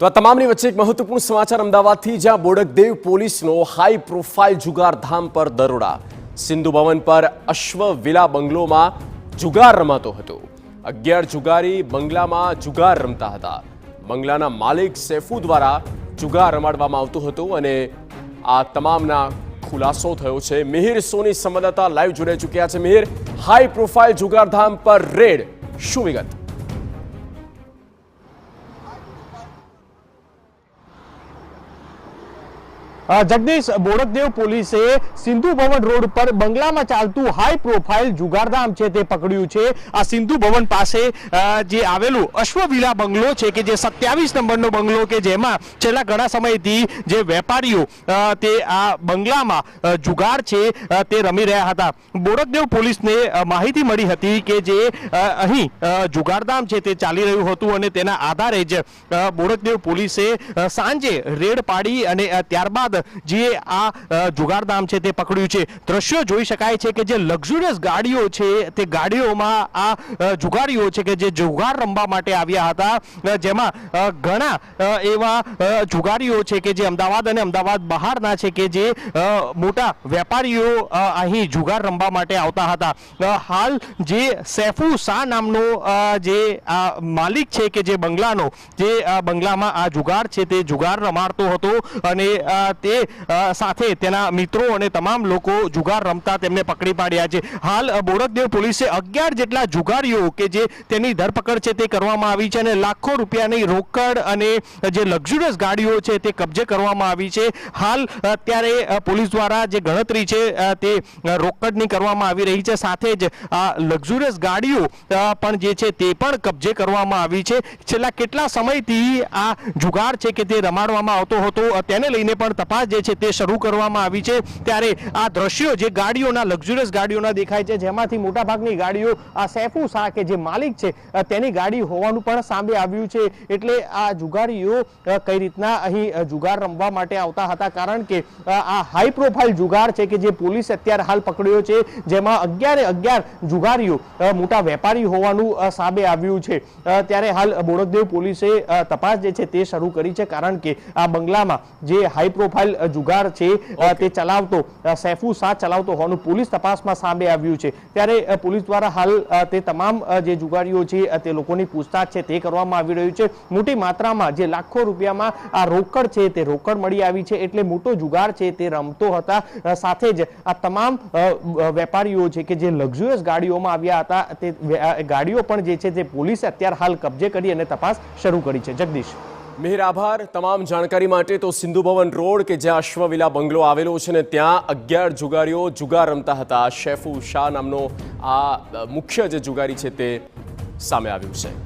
તો આ તમામની વચ્ચે એક મહત્વપૂર્ણ સમાચાર અમદાવાદથી, જ્યાં બોડકદેવ પોલીસનો હાઈ પ્રોફાઇલ જુગારધામ પર દરોડા. સિંધુ ભવન પર અશ્વ વિલા બંગલોમાં જુગાર રમાતો હતો. અગિયાર જુગારી બંગલામાં જુગાર રમતા હતા. બંગલાના માલિક સૈફુ દ્વારા જુગાર રમાડવામાં આવતો હતો અને આ તમામના ખુલાસો થયો છે. મિહિર સોની સંવાદદાતા લાઈવ જોડાઈ ચૂક્યા છે. મિહિર હાઈ પ્રોફાઇલ જુગારધામ પર રેડ, શું વિગત? જગદીશ બોડકદેવ પોલીસે સિંધુ ભવન રોડ પર બંગલામાં ચાલતું હાઈ પ્રોફાઇલ જુગારધામ છે તે પકડ્યું છે. આ સિંધુ ભવન પાસે જે આવેલું અશ્વવિલા બંગલો છે કે જે સત્યાવીસ નંબરનો બંગલો કે જેમાં છેલ્લા ઘણા સમયથી જે વેપારીઓ તે આ બંગલામાં જુગાર છે તે રમી રહ્યા હતા. બોડકદેવ પોલીસને માહિતી મળી હતી કે જે અહીં જુગારધામ છે તે ચાલી રહ્યું હતું અને તેના આધારે જ બોડકદેવ પોલીસે સાંજે રેડ પાડી અને અ, જે આ જુગારધામ છે તે પકડ્યું છે. દ્રશ્યો જોઈ શકાય છે કે જે લક્ઝુરિયસ ગાડીઓ છે, તે ગાડીઓમાં આ જુગારીઓ છે કે જે જુગાર રમવા માટે આવ્યા હતા જેમાં ઘણા એવા જુગારીઓ છે કે જે અમદાવાદ અને અમદાવાદ બહારના છે કે જે મોટા વેપારીઓ અહીં જુગાર રમવા માટે આવતા હતા. હાલ જે સૈફુ શાહ નામનો જે માલિક છે કે જે બંગલાનો, જે બંગલામાં આ જુગાર છે તે જુગાર રમાડતો હતો અને તે સાથે તેના મિત્રો અને તમામ લોકો જુગાર રમતા તેમને પકડી પાડ્યા છે. હાલ બોડકદેવ પોલીસે અગિયાર જેટલા જુગારીઓ કે જે તેની ધરપકડ છે તે કરવામાં આવી છે અને લાખો રૂપિયાની રોકડ અને જે લક્ઝુરિયસ ગાડીઓ છે તે કબજે કરવામાં આવી છે. હાલ અત્યારે પોલીસ દ્વારા જે ગણતરી છે તે રોકડની કરવામાં આવી રહી છે. સાથે જ, આ લક્ઝુરિયસ ગાડીઓ પણ જે છે તે પણ કબજે કરવામાં આવી છે. છેલ્લા કેટલા સમયથી આ જુગાર છે કે તે રમાડવામાં આવતો હતો તેને લઈને પણ તપાસ જે છે તે શરૂ કરવામાં આવી છે. ત્યારે આ દ્રશ્યો જે ગાડીઓના લક્ઝુરિયસ ગાડીઓના દેખાય છે, જેમાંથી મોટાભાગની ગાડીઓ આ સૈફુ શાહ કે જે માલિક છે તેની ગાડી હોવાનું પણ સામે આવ્યું છે. એટલે આ જુગારીઓ કઈ રીતના અહીં જુગાર રમવા માટે આવતા હતા? કારણ કે આ હાઈ પ્રોફાઇલ જુગાર છે કે જે પોલીસ અત્યારે હાલ પકડ્યો છે, જેમાં અગિયારે અગિયાર જુગારીઓ મોટા વેપારી હોવાનું સામે આવ્યું છે. ત્યારે હાલ બોડકદેવ પોલીસે તપાસ જે છે તે શરૂ કરી છે. કારણ કે આ બંગલામાં જે હાઈ પ્રોફાઇલ અ, જુગાર છે તે ચલાવતો સૈફુ શાહ ચલાવતો હોવાનું પોલીસ તપાસમાં સામે આવ્યું છે. ત્યારે પોલીસ દ્વારા હાલ તે તમામ જે જુગારીઓ છે તે લોકોની પૂછતાછ છે તે કરવામાં આવી રહ્યું છે. મોટી માત્રામાં જે લાખો રૂપિયામાં આ રોકડ છે તે રોકડ મળી આવી છે એટલે મોટો જુગાર છે તે રમતો હતા. સાથે જ આ તમામ વેપારીઓ છે કે જે લક્ઝુરિયસ ગાડીઓમાં આવ્યા હતા તે ગાડીઓ પણ જે છે તે પોલીસે અત્યારે હાલ કબજે કરી અને તપાસ શરૂ કરી છે. જગદીશ. મિહિર, આભાર. તમામ જાણકારી માટે તો સિંધુ ભવન રોડ કે જ્યાં અશ્વવિલા બંગલો આવેલો છે ને ત્યાં અગિયાર જુગારીઓ જુગાર રમતા હતા. શેફુ શાહ નામનો આ મુખ્ય જે જુગારી છે તે સામે આવ્યું છે.